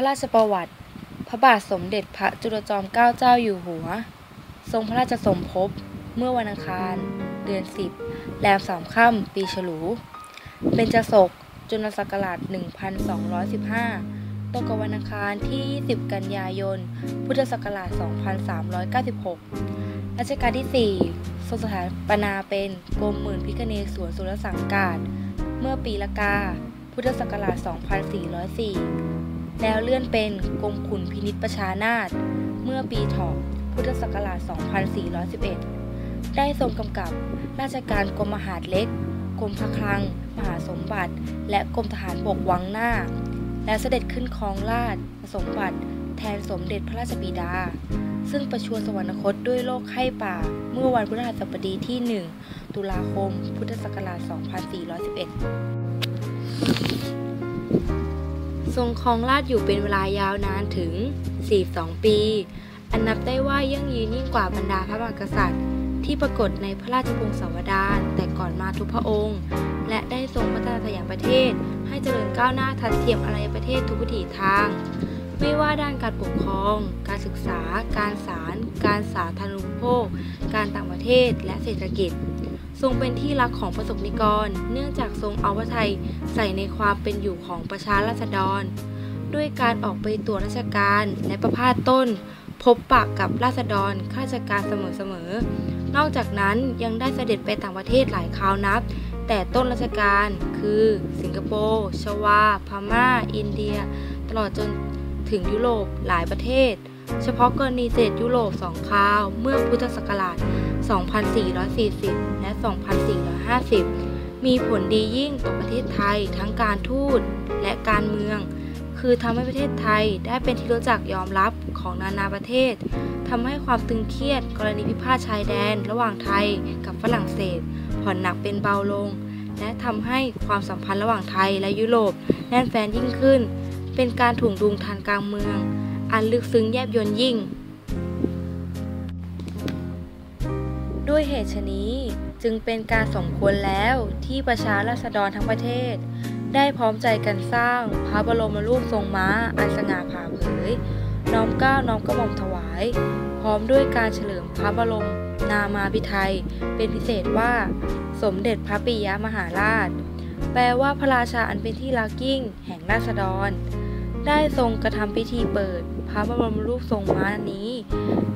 พระราชประวัติ พระบาทสมเด็จพระจุลจอมเกล้าเจ้าอยู่หัว ทรงพระราชสมภพเมื่อวันอังคาร เดือน 10 แรมสามค่ำปีฉลูเป็นจศกจุลศักราช 1215 ตรงกับวันอังคารที่ 20 กันยายน พุทธศักราช 2396 รัชกาลที่ 4 ทรงสถาปนาเป็นกรมหมื่นพิคเนศวรสุรสังกาศ เมื่อปีละกา พุทธศักราช 2404 แล้วเลื่อนเป็นกรมขุนพินิษประชานาถเมื่อปีถอกพุทธศักราช 2411 ได้ทรงกำกับราชการกรมมหาดเล็ก กรมพระคลัง มหาสมบัติ และกรมทหารบกวังหน้า และเสด็จขึ้นครองราชสมบัติแทนสมเด็จพระราชบิดา ซึ่งประชวรสวรรคตด้วยโรคไข้ป่า เมื่อวันพฤหัสบดีที่ 1 ตุลาคม พุทธศักราช 2411 ทรงครองราชอยู่เป็นเวลายาวนานถึง 42 ปี อันนับได้ว่ายั่งยืนยิ่งกว่าบรรดาพระมหากษัตริย์ ที่ปรากฏในพระราชพงศาวดารแต่ก่อนมาทุกพระองค์ และได้ทรงพัฒนาสยามประเทศ ให้เจริญก้าวหน้าทัดเทียมอารยประเทศทุกวิถีทาง ไม่ว่าด้านการปกครอง การศึกษา การศาลการสาธารณูปโภค การต่างประเทศ และเศรษฐกิจ ทรงเป็นที่รักของประสบนิกร เนื่องจากทรงเอาพระไทยใส่ในความเป็นอยู่ของประชาราษฎร ด้วยการออกไปตรวจราชการและประพาสต้น พบปะกับราษฎรข้าราชการเสมอๆ นอกจากนั้นยังได้เสด็จไปต่างประเทศหลายคราวนับ แต่ต้นราชการคือ สิงคโปร์ชวา พม่า อินเดีย ตลอดจนถึงยุโรปหลายประเทศ เฉพาะกรณีเศษยุโรปสองคราวเมื่อพุทธศักราช 2440 และ 2450 มีผลดียิ่งต่อประเทศไทยทั้งการทูตและการเมือง คือทำให้ประเทศไทยได้เป็นที่รู้จักยอมรับของนานาประเทศทำให้ความตึงเครียดกรณีพิพาทชายแดน ระหว่างไทยกับฝรั่งเศส ผ่อนหนักเป็นเบาลง และทำให้ความสัมพันธ์ระหว่างไทยและยุโรปแน่นแฟนยิ่งขึ้น เป็นการถ่วงดุลทางการเมือง อันลึกซึ้งแยบยลยิ่ง ด้วยเหตุนี้จึงเป็นการสมควรแล้วที่ประชาราษฎรทั้งประเทศ ได้พร้อมใจกันสร้างพระบรมรูปทรงม้าอันสง่าผ่าเผย น้อมเกล้าน้อมกระหม่อมถวาย พร้อมด้วยการเฉลิมพระบรมนามาภิไธยเป็นพิเศษว่า สมเด็จพระปิยมหาราช แปลว่าพระราชาอันเป็นที่รักยิ่งแห่งราษฎร ได้ทรงกระทำพิธีเปิดพระบรมรูปทรงม้านี้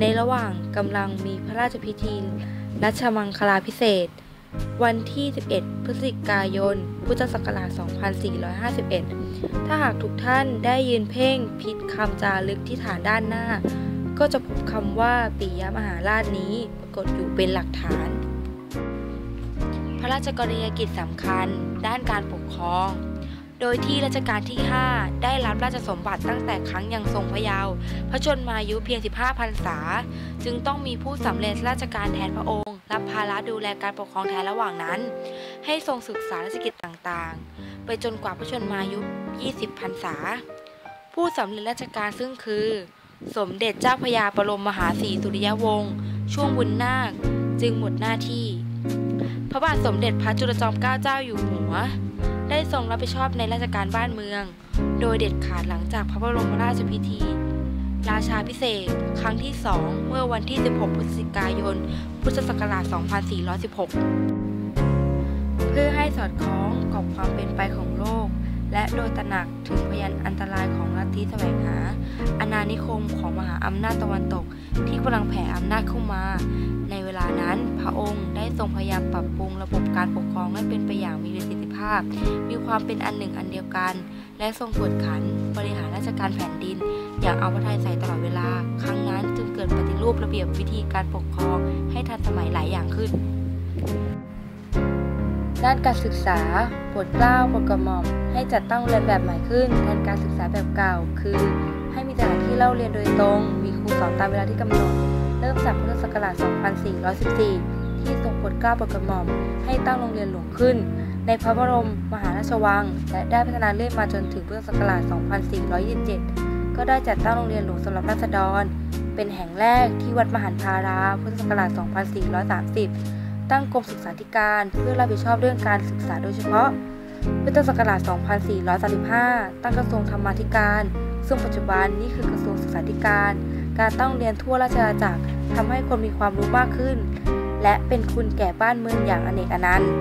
ในระหว่างกำลังมีพระราชพิธี รัชมังคลาพิเศษ วันที่ 11 พฤศจิกายน พุทธศักราช 2451 ถ้าหากทุกท่านได้ยืนเพ่งพิษคำจารึกที่ฐานด้านหน้า ก็จะพบคำว่าปิยมหาราชนี้ปรากฏอยู่เป็นหลักฐาน พระราชกรณียกิจสำคัญ ด้านการปกครองโดยที่รัชกาลที่ 5 ได้รับราชสมบัติตั้งแต่ครั้งยังทรงพระเยาว์ พระชนมายุเพียง 15พรรษา จึงต้องมีผู้สำเร็จราชการแทนพระองค์ รับภาระดูแลการปกครองแทนระหว่างนั้น ให้ทรงศึกษาราชกิจต่างๆ ไปจนกว่าพระชนมายุ 20 พรรษา ผู้สำเร็จราชการซึ่งคือ สมเด็จเจ้าพระยาบรมมหาศรีสุริยวงศ์ช่วงบุญนาคจึงหมดหน้าที่ พระบาทสมเด็จพระจุลจอมเกล้าเจ้าอยู่หัว ได้ทรงรับผิดชอบในราชการบ้านเมือง โดยเด็ดขาดหลังจากพระบรมราชพิธี ราชาพิเศษ ครั้งที่ 2 เมื่อวันที่ 16 พฤศจิกายน พุทธศักราช 2416 เพื่อให้สอดคล้องกับความเป็นไปของโลก และโดยตระหนักถึงพยานอันตรายของลัทธิแสวงหาอาณานิคมของมหาอำนาจตะวันตกที่กำลังแผ่อำนาจเข้ามา ในเวลานั้นพระองค์ได้ทรงพยายามปรับปรุงระบบการปกครองให้เป็นไปอย่างมีประสิทธิภาพ มีความเป็นอันหนึ่งอันเดียวกัน และทรงกวดขัน บริหารราชการแผ่นดิน อย่างเอาพระทัยใส่ตลอดเวลา ครั้งนั้นจึงเกิดปฏิรูประเบียบวิธีการปกครองให้ทันสมัยหลายอย่างขึ้น ด้านการศึกษาปดเกล้าโปรดกระหม่อม ให้จัดตั้งโรงเรียนแบบใหม่ขึ้นแทนการศึกษาแบบเก่า คือ ให้มีสถานที่เล่าเรียนโดยตรง มีครูสอนตามเวลาที่กำหนด เริ่มจากพุทธศักราช 2414 ที่ทรงโปรดเกล้าโปรดกระหม่อมให้ตั้งโรงเรียนหลวงขึ้น ในพระบรมมหาราชวัง และได้พัฒนาเรื่อยมาจนถึงพุทธศักราช 2427 ก็ได้จัดตั้งโรงเรียนหลวงสำหรับราษฎร เป็นแห่งแรกที่วัดมหันทารามพุทธศักราช 2430 ตั้งกรมศึกษาธิการเพื่อรับผิดชอบเรื่องการศึกษาโดยเฉพาะ พุทธศักราช 2435 ตั้งกระทรวงธรรมาธิการ ซึ่งปัจจุบันนี่คือกระทรวงศึกษาธิการ การตั้งเรียนทั่วราชอาณาจักรทำให้คนมีความรู้มากขึ้น และเป็นคุณแก่บ้านเมืองอย่างอเนกอนันต์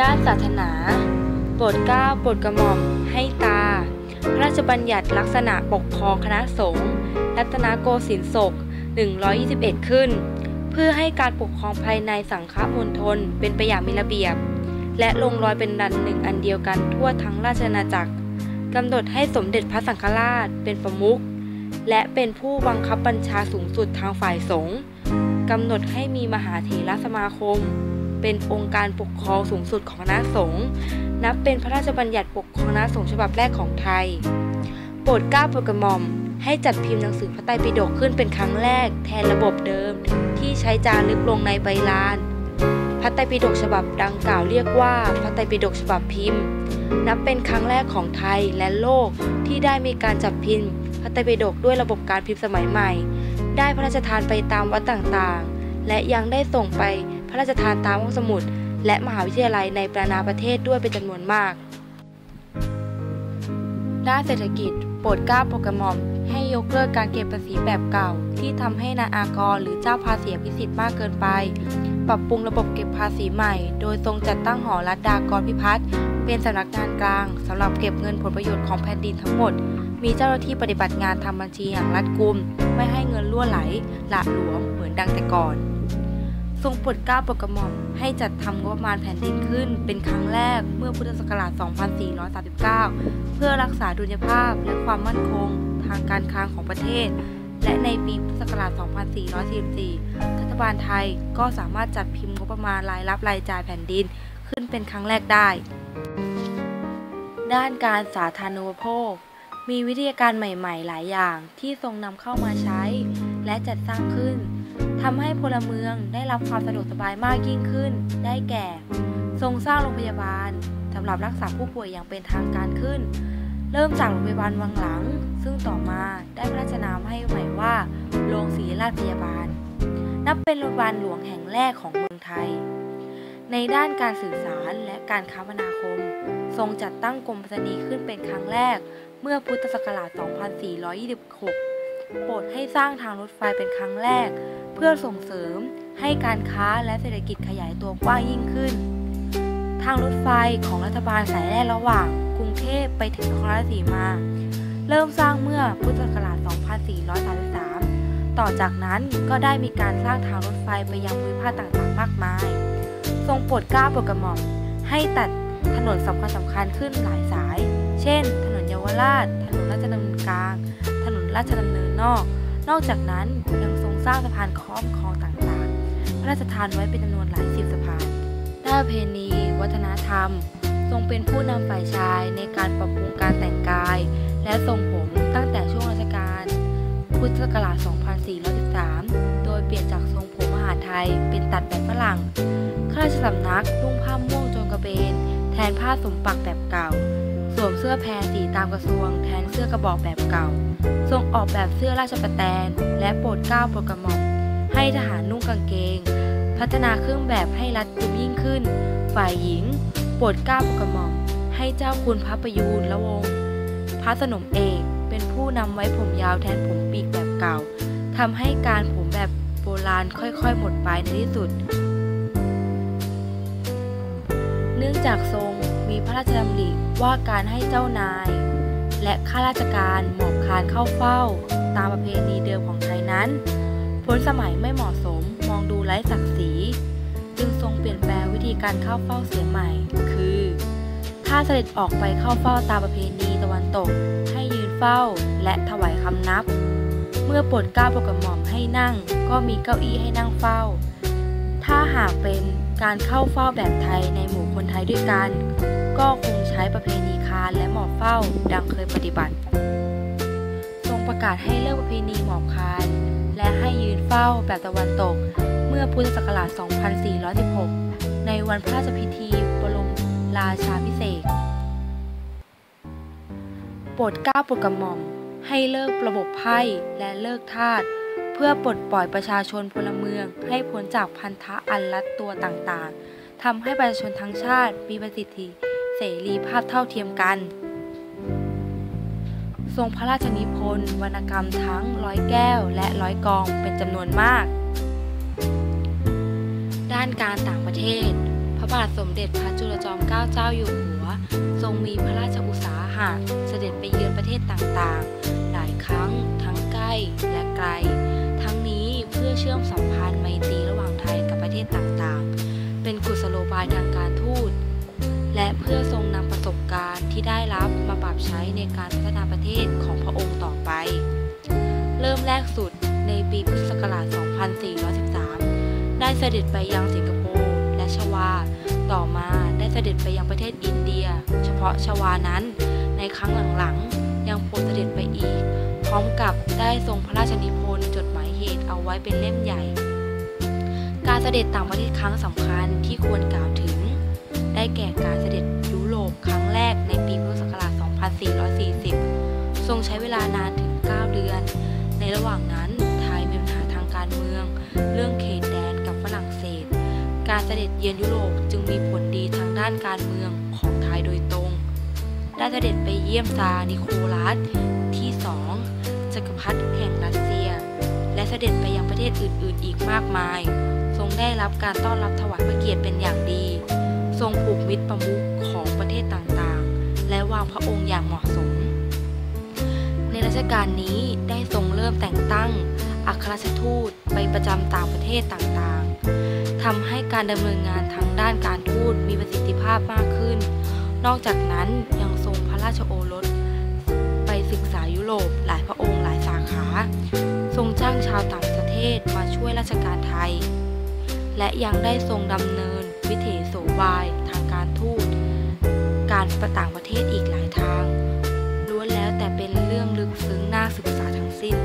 ด้านศาสนา โปรดเกล้าโปรดกระหม่อม ให้ตา พระราชบัญญัติลักษณะปกครองคณะสงฆ์รัตนโกสินทร์ศก 121 ขึ้น เพื่อให้การปกครองภายในสังฆมณฑลเป็นไปอย่างมีระเบียบ และลงรอยเป็นดันหนึ่งอันเดียวกันทั่วทั้งราชอาณาจักรกำหนดให้สมเด็จพระสังฆราชเป็นประมุขและเป็นผู้บังคับบัญชาสูงสุดทางฝ่ายสงฆ์กำหนดให้มีมหาเถรสมาคม เป็นองค์การปกครองสูงสุดของคณะสงฆ์นับเป็นพระราชบัญญัติปกครองคณะสงฆ์ฉบับแรกของไทย โปรดเกล้าโปรดกระหม่อม ให้จัดพิมพ์หนังสือพระไตรปิฎกขึ้นเป็นครั้งแรก แทนระบบเดิม ที่ใช้จารึกลงในใบลาน พระไตรปิฎกฉบับดังกล่าวเรียกว่าพระไตรปิฎกฉบับพิมพ์ นับเป็นครั้งแรกของไทยและโลกที่ได้มีการจัดพิมพ์พระไตรปิฎกด้วยระบบการพิมพ์สมัยใหม่ ได้พระราชทานไปตามวัดต่างๆ และยังได้ส่งไป ระราชทานตามห้องสมุด และมหาวิทยาลัยในปนานาประเทศด้วยเป็นจำนวนมาก ด้านเศรษฐกิจโปรดกล้าโปรดกระหม่อมให้ยกเลิกการเก็บภาษีแบบเก่า ที่ทำให้นายอากรหรือเจ้าภาษีพิสิทธิ์มากเกินไป ปรับปรุงระบบเก็บภาษีใหม่ โดยทรงจัดตั้งหอรัฐดากรพิพัฒน์เป็นสำนักงานกลางสำหรับเก็บเงินผลประโยชน์ของแผ่นดินทั้งหมด มีเจ้าหน้าที่ปฏิบัติงานทำบัญชีอย่างรัดกุม ไม่ให้เงินล่วไหลหละหลวมเหมือนดังแต่ก่อน ทรงโปรดเกล้าโปรดกระหม่อมให้จัดทำงบประมาณแผ่นดินขึ้น เป็นครั้งแรกเมื่อพุทธศักราช 2439 เพื่อรักษาดุลยภาพและความมั่นคงทางการคลังของประเทศ และในปีพุทธศักราช 2444 รัฐบาลไทยก็สามารถจัดพิมพ์งบประมาณรายรับรายจ่ายแผ่นดินขึ้นเป็นครั้งแรกได้ ด้านการสาธารณูปโภค มีวิทยาการใหม่ ๆ หลายอย่างที่ทรงนำเข้ามาใช้ และจัดสร้างขึ้น ทำให้พลเมืองได้รับความสะดวกสบายมากยิ่งขึ้น ได้แก่ ทรงสร้างโรงพยาบาลสำหรับรักษาผู้ป่วยอย่างเป็นทางการขึ้น เริ่มจากโรงพยาบาลวังหลัง ซึ่งต่อมาได้พระราชนามให้ใหม่ว่าโรงศรีราชพยาบาล นับเป็นโรงพยาบาลหลวงแห่งแรกของเมืองไทย ในด้านการสื่อสารและการคมนาคม ทรงจัดตั้งกรมไปรษณีย์ขึ้นเป็นครั้งแรกเมื่อพุทธศักราช 2426 โปรดให้สร้างทางรถไฟเป็นครั้งแรก เพื่อส่งเสริมให้การค้าและเศรษฐกิจขยายตัวกว้างยิ่งขึ้น ทางรถไฟของรัฐบาลสายแรกระหว่างกรุงเทพไปถึงนครราชสีมา เริ่มสร้างเมื่อพุทธศักราช 2433 ต่อจากนั้นก็ได้มีการสร้างทางรถไฟไปยังภูมิภาคต่างๆ มากมาย ทรงโปรดกล้าโปรดกระหม่อมให้ตัดถนนสำคัญสำคัญขึ้นหลายสาย เช่น ถนนเยาวราช ถนนราชดำเนินกลาง ราชดำเนินนอก นอกจากนั้นยังทรงสร้างสะพานข้อมคลองต่างๆ พระราชทานไว้เป็นจำนวนหลายสิบสะพานด้านเพณี วัฒนธรรม ทรงเป็นผู้นำฝ่ายชายในการปรับปรุงการแต่งกาย และทรงผมตั้งแต่ช่วงรัชกาลพุทธศักราช 2413 โดยเปลี่ยนจากทรงผมมหาไทยเป็นตัดแบบฝรั่ง ข้าราชสำนักนุ่งผ้าม่วงโจงกระเบน แทนผ้าสมปักแบบเก่า สวมเสื้อแพรสีตามกระทรวงแทนเสื้อกระบอกแบบเก่า ทรงออกแบบเสื้อราชประแตน และโปรดเกล้าโปรดกระหม่อมให้ทหารนุ่งกางเกง พัฒนาเครื่องแบบให้รัดกุมยิ่งขึ้น ฝ่ายหญิง โปรดเกล้าโปรดกระหม่อมให้เจ้าคุณพระประยูรละวงศ์พระสนมเอกเป็นผู้นำไว้ผมยาวแทนผมปีกแบบเก่าทำให้การผมแบบโบราณค่อยๆ หมดไปในที่สุด เนื่องจากทรง พระราชดำริว่าการให้เจ้านาย และข้าราชการหมอบคานเข้าเฝ้า ตามประเพณีเดิมของไทยนั้นพ้นสมัยไม่เหมาะสมมองดูไร้ศักดิ์ศรีจึงทรงเปลี่ยนแปลงวิธีการเข้าเฝ้าเสียใหม่ คือ ถ้าเสด็จออกไปเข้าเฝ้าตามประเพณีตะวันตก ให้ยืนเฝ้าและถวายคำนับ เมื่อโปรดเกล้าโปรดกระหม่อมให้นั่ง ก็มีเก้าอี้ให้นั่งเฝ้า ถ้าหากเป็นการเข้าเฝ้าแบบไทยในหมู่คนไทยด้วยกัน ก็คงใช้ประเพณีคานและหมอบเฝ้าดังเคยปฏิบัติ ทรงประกาศให้เลิกประเพณีหมอบคานและให้ยืนเฝ้าแบบตะวันตก เมื่อพุทธศักราช 2416 ในวันพระราชพิธีบรมราชาพิเศษโปรดก้าโปรดกระหม่อมให้เลิกระบบไพ่และเลิกทาสเพื่อปลดปล่อยประชาชนพลเมือง ให้พ้นจากพันธะอันลัดตัวต่างๆทำให้ประชาชนทั้งชาติมีประสิทธิ เสรีภาพเท่าเทียมกัน ทรงพระราชนิพนธ์วรรณกรรมทั้งร้อยแก้วและร้อยกองเป็นจำนวนมาก ด้านการต่างประเทศ พระบาทสมเด็จพระจุลจอมเกล้าเจ้าอยู่หัว ทรงมีพระราชอุตสาหะเสด็จไปเยือนประเทศต่างๆ หลายครั้ง ทั้งใกล้และไกล ทั้งนี้เพื่อเชื่อมสัมพันธ์ไมตรีระหว่างไทยกับประเทศต่างๆ เป็นกุศโลบายทาง พื่อทรงนำประสบการณ์ที่ได้รับมาปรับใช้ในการพัฒนาประเทศของพระองค์ต่อไป เริ่มแรกสุดในปีพุทธศักราช 2413 ได้เสด็จไปยังสิงคโปร์และชวา ต่อมาได้เสด็จไปยังประเทศอินเดีย เฉพาะชวานั้น ในครั้งหลังๆ ยังโปรดเสด็จไปอีก พร้อมกับได้ทรงพระราชนิพนธ์จดหมายเหตุเอาไว้เป็นเล่มใหญ่ การเสด็จต่างประเทศครั้งสำคัญที่ควรกล่าวถึง แก่การเสด็จยุโรปครั้งแรกในปีพุทธศักราช 2440 ทรงใช้เวลานานถึง 9 เดือน ในระหว่างนั้นไทยมีปัญหาทางการเมือง เรื่องเขตแดนกับฝรั่งเศส การเสด็จเยือนยุโรปจึงมีผลดีทางด้านการเมืองของไทยโดยตรง ได้เสด็จไปเยี่ยมซานิโคลัสที่สองจักรพรรดิแห่งรัสเซีย และเสด็จไปยังประเทศอื่น ๆ อีกมากมาย ทรงได้รับการต้อนรับถวายพระเกียรติเป็นอย่างดี ทรงผูกมิตรประมุขของประเทศต่างๆ และวางพระองค์อย่างเหมาะสม ในรัชกาลนี้ได้ทรงเริ่มแต่งตั้งอัครราชทูตไปประจำต่างประเทศต่างๆทำให้การดำเนินงานทางด้านการทูตมีประสิทธิภาพมากขึ้น นอกจากนั้นยังทรงพระราชโอรส ไปศึกษายุโรปหลายพระองค์หลายสาขา ทรงจ้างชาวต่างประเทศมาช่วยราชการไทย และยังได้ทรงดำเนินวิถีโสบายทางการทูต การประต่างประเทศอีกหลายทางล้วนแล้วแต่เป็นเรื่องลึกซึ้งน่าศึกษาทั้งสิ้น